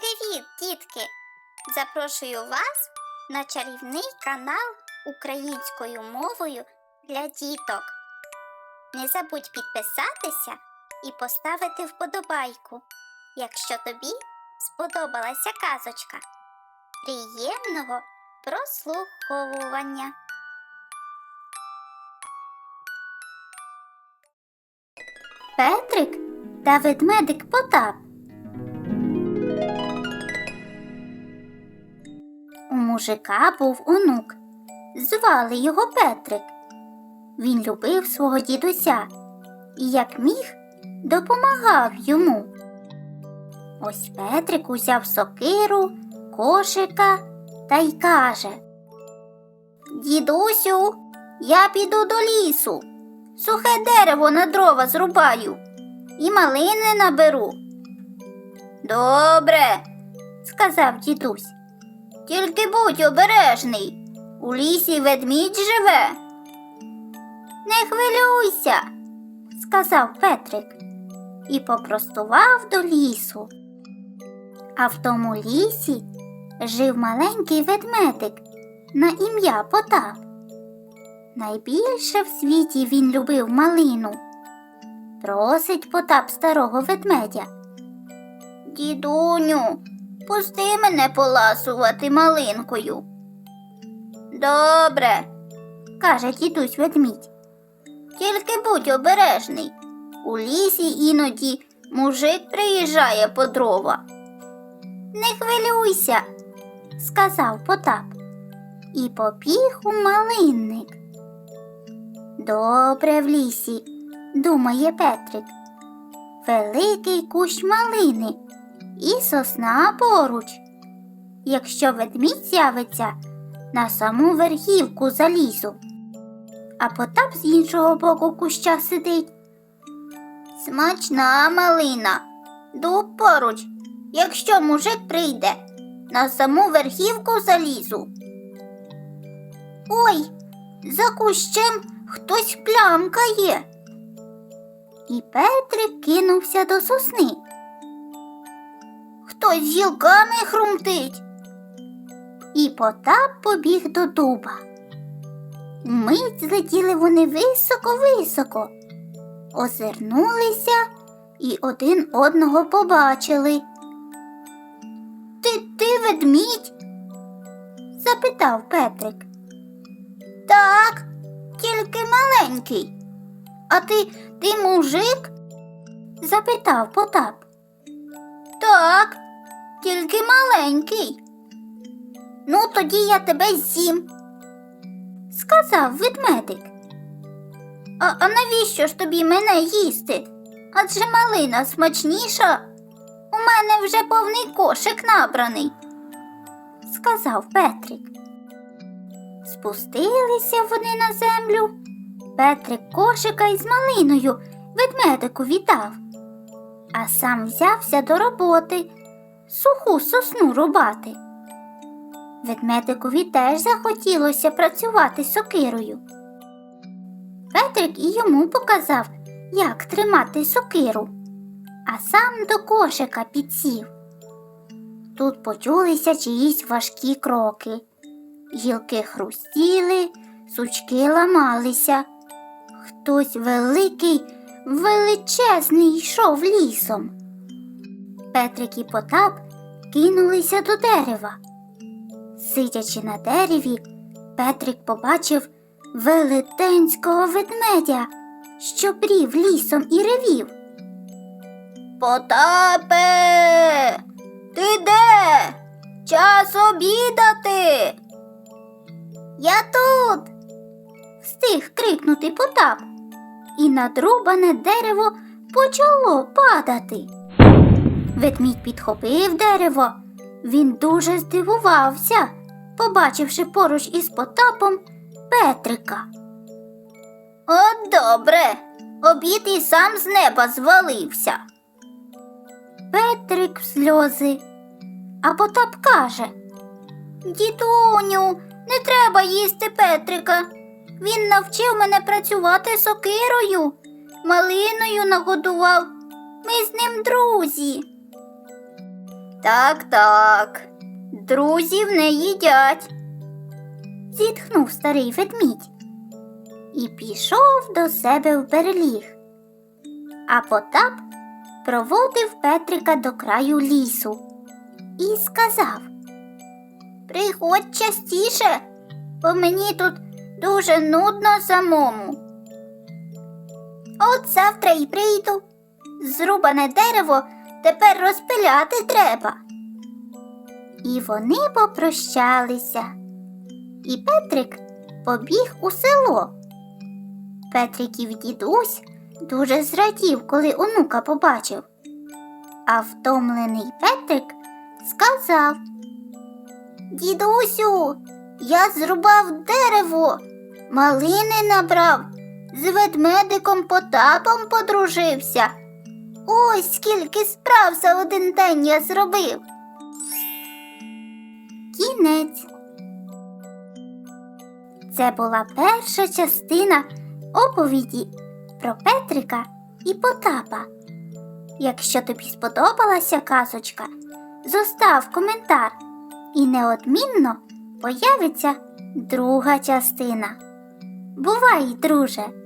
Привіт, дітки! Запрошую вас на чарівний канал українською мовою для діток. Не забудь підписатися і поставити вподобайку, якщо тобі сподобалася казочка. Приємного прослуховування! Петрик та ведмедик Потап. Мужика був онук. Звали його Петрик. Він любив свого дідуся і, як міг, допомагав йому. Ось Петрик узяв сокиру, кошика та й каже Дідусю, я піду до лісу. Сухе дерево на дрова зрубаю і малини наберу. Добре, сказав дідусь. Тільки будь обережний. У лісі ведмідь живе. Не хвилюйся, сказав Петрик і попростував до лісу. А в тому лісі жив маленький ведмедик на ім'я Потап. Найбільше в світі він любив малину. Просить Потап старого ведмедя. Дідуню, пусти мене поласувати малинкою. Добре, каже дідусь ведмідь. Тільки будь обережний. У лісі іноді мужик приїжджає по дрова. Не хвилюйся, сказав Потап і побіг у малинник. Добре в лісі, думає Петрик. Великий кущ малини і сосна поруч. Якщо ведмідь з'явиться, на саму верхівку залізу. А Потап з іншого боку куща сидить. Смачна малина, дуб поруч. Якщо мужик прийде, на саму верхівку залізу. Ой, за кущем хтось плямкає. І Петрик кинувся до сосни. Хтось гілками хрумтить. І Потап побіг до дуба. Мить злетіли вони високо-високо, озирнулися і один одного побачили. Ти ти ведмідь? запитав Петрик. Так, тільки маленький. А ти ти мужик? запитав Потап. Так, тільки маленький. Ну, тоді я тебе з'їм, сказав ведмедик. А, а навіщо ж тобі мене їсти? Адже малина смачніша. У мене вже повний кошик набраний, сказав Петрик. Спустилися вони на землю. Петрик кошика із малиною ведмедику віддав, а сам взявся до роботи суху сосну рубати. Ведмедикові теж захотілося працювати сокирою. Петрик і йому показав, як тримати сокиру, а сам до кошика підсів. Тут почулися чиїсь важкі кроки. Гілки хрустіли, сучки ламалися. Хтось великий, величезний йшов лісом. Петрик і Потап кинулися до дерева. Сидячи на дереві, Петрик побачив велетенського ведмедя, що брів лісом і ревів. Потапе, ти де? Час обідати. Я тут. Встиг крикнути Потап, і надрубане дерево почало падати. Ведмідь підхопив дерево. Він дуже здивувався, побачивши поруч із Потапом Петрика. От добре, обід і сам з неба звалився. Петрик в сльози, а Потап каже Дідуню, не треба їсти Петрика. Він навчив мене працювати сокирою, малиною нагодував. Ми з ним друзі. Так, так. Друзів не їдять. Зітхнув старий ведмідь і пішов до себе в берліг. А Потап проводив Петрика до краю лісу і сказав Приходь частіше, бо мені тут дуже нудно самому. От завтра й прийду. Зрубане дерево тепер розпиляти треба. І вони попрощалися. І Петрик побіг у село. Петриків дідусь дуже зрадів, коли онука побачив. А втомлений Петрик сказав Дідусю, я зрубав дерево, малини набрав, з ведмедиком Потапом подружився. Ось скільки справ за один день я зробив. Кінець. Це була перша частина оповіді про Петрика і Потапа. Якщо тобі сподобалася казочка, зостав коментар і неодмінно появиться друга частина. Бувай, друже!